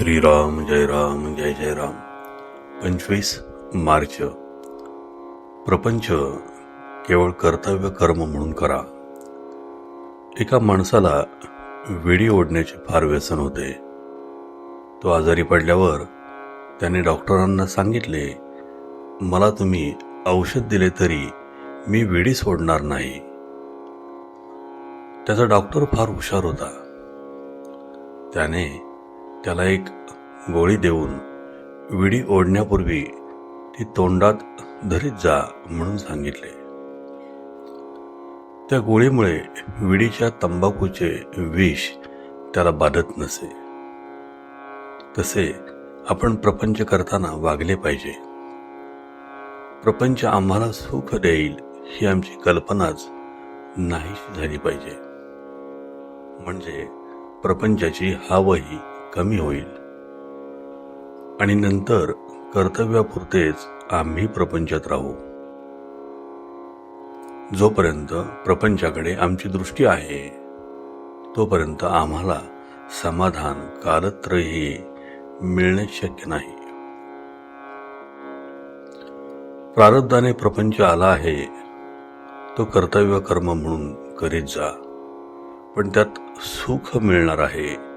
श्रीराम जय राम जय जय राम. पंचवीस मार्च. प्रपंच केवळ कर्तव्य कर्म म्हणून करा. एका माणसाला विडी ओढण्याचे फार व्यसन होते. तो आजारी पडल्यावर त्याने डॉक्टरांना सांगितले मला तुम्ही औषध दिले तरी मी विडी सोडणार नाही. त्याचा डॉक्टर फार हुशार होता. त्याने त्याला एक गोळी देऊन विडी ओढण्यापूर्वी ती तोंडात धरीत जा म्हणून सांगितले. त्या गोळीमुळे विडीच्या तंबाखूचे विष त्याला बाधत नसे. तसे आपण प्रपंच करताना वागले पाहिजे. प्रपंच आम्हाला सुख देईल ही आमची कल्पनाच नाहीशी झाली पाहिजे. म्हणजे प्रपंचाची हावही कमी होईल. आणि नंतर कर्तव्यापुरतेच आम्ही प्रपंचात राहू. जोपर्यंत प्रपंचाकडे आमची दृष्टी आहे तोपर्यंत आम्हाला समाधान कालत्रही मिळणे शक्य नाही. प्रारब्धाने प्रपंच आला आहे तो कर्तव्य कर्म म्हणून करीत जा. पण त्यात सुख मिळणार आहे.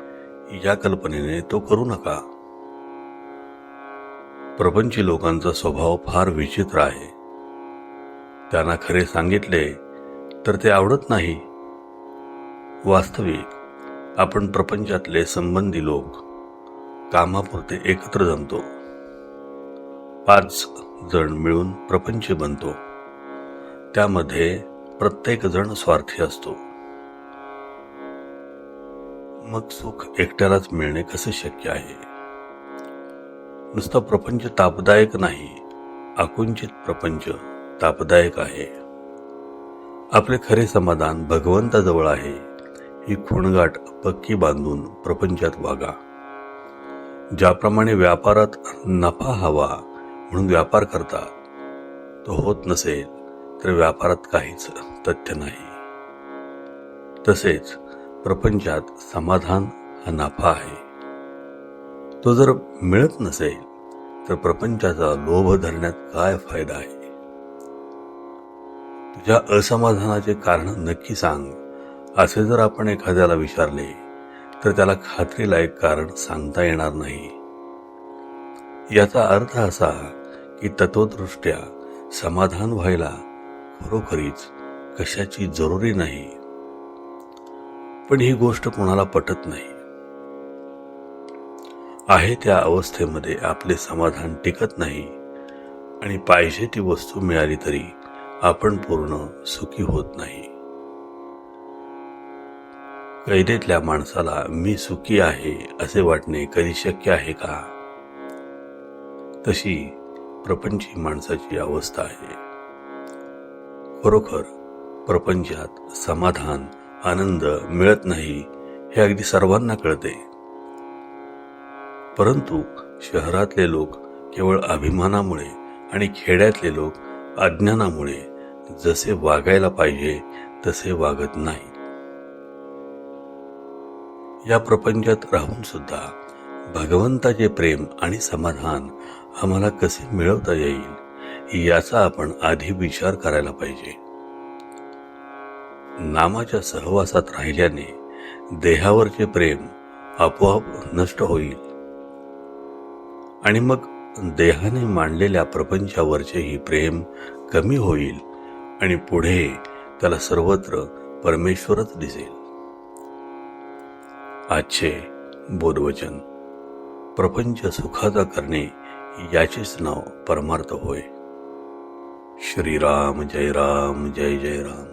या कल्पनेने तो करू नका. प्रपंची लोकांचा स्वभाव फार विचित्र आहे. त्यांना खरे सांगितले तर ते आवडत नाही. वास्तविक आपण प्रपंचातले संबंधी लोक कामापुरते एकत्र जमतो. पाच जण मिळून प्रपंच बनतो. त्यामध्ये प्रत्येक जण स्वार्थी असतो. मग सुख एकट्यालाच मिळणे कसे शक्य आहे? नुसतं प्रपंच तापदायक नाही आकुंचित प्रपंच तापदायक आहे. आपले खरे समाधान भगवंताजवळ आहे ही खुणगाट पक्की बांधून प्रपंचात वागा. ज्याप्रमाणे व्यापारात नफा हवा म्हणून व्यापार करतात तो होत नसेल तर व्यापारात काहीच तथ्य नाही. तसेच प्रपंचात समाधान हा नफा आहे. तो जर मिळत नसेल तर प्रपंचाचा लोभ धरण्यात काय फायदा आहे? तुझ्या असमाधानाचे कारण नक्की सांग. असे जर आपण एखाद्याला विचारले तर त्याला खात्रीलायक कारण सांगता येणार नाही. याचा अर्थ असा की तत्वदृष्ट्या समाधान व्हायला खरोखरीच कशाची जरुरी नाही. पण ही गोष्ट कोणाला पटत नाही. आहे त्या अवस्थेमध्ये आपले समाधान टिकत नाही आणि पाहिजे ती वस्तू मिळाली तरी आपण पूर्ण सुखी होत नाही. कैदेतल्या माणसाला मी सुखी आहे असे वाटणे कधी शक्य आहे का? तशी प्रपंची माणसाची अवस्था आहे. खरोखर प्रपंचात समाधान आनंद मिळत नाही हे अगदी सर्वांना कळते. परंतु शहरातले लोक केवळ अभिमानामुळे आणि खेड्यातले लोक अज्ञानामुळे जसे वागायला पाहिजे तसे वागत नाही. या प्रपंचात राहून सुद्धा भगवंताचे प्रेम आणि समाधान आम्हाला कसे मिळवता येईल याचा आपण आधी विचार करायला पाहिजे. नामाच्या सहवासात राहिल्याने देहावरचे प्रेम आपोआप नष्ट होईल. आणि मग देहाने मांडलेल्या प्रपंचावरचेही प्रेम कमी होईल आणि पुढे त्याला सर्वत्र परमेश्वरच दिसेल. आजचे बोधवचन प्रपंच सुखाचा करणे याचेच नाव परमार्थ होय. श्रीराम जय राम जय जय राम.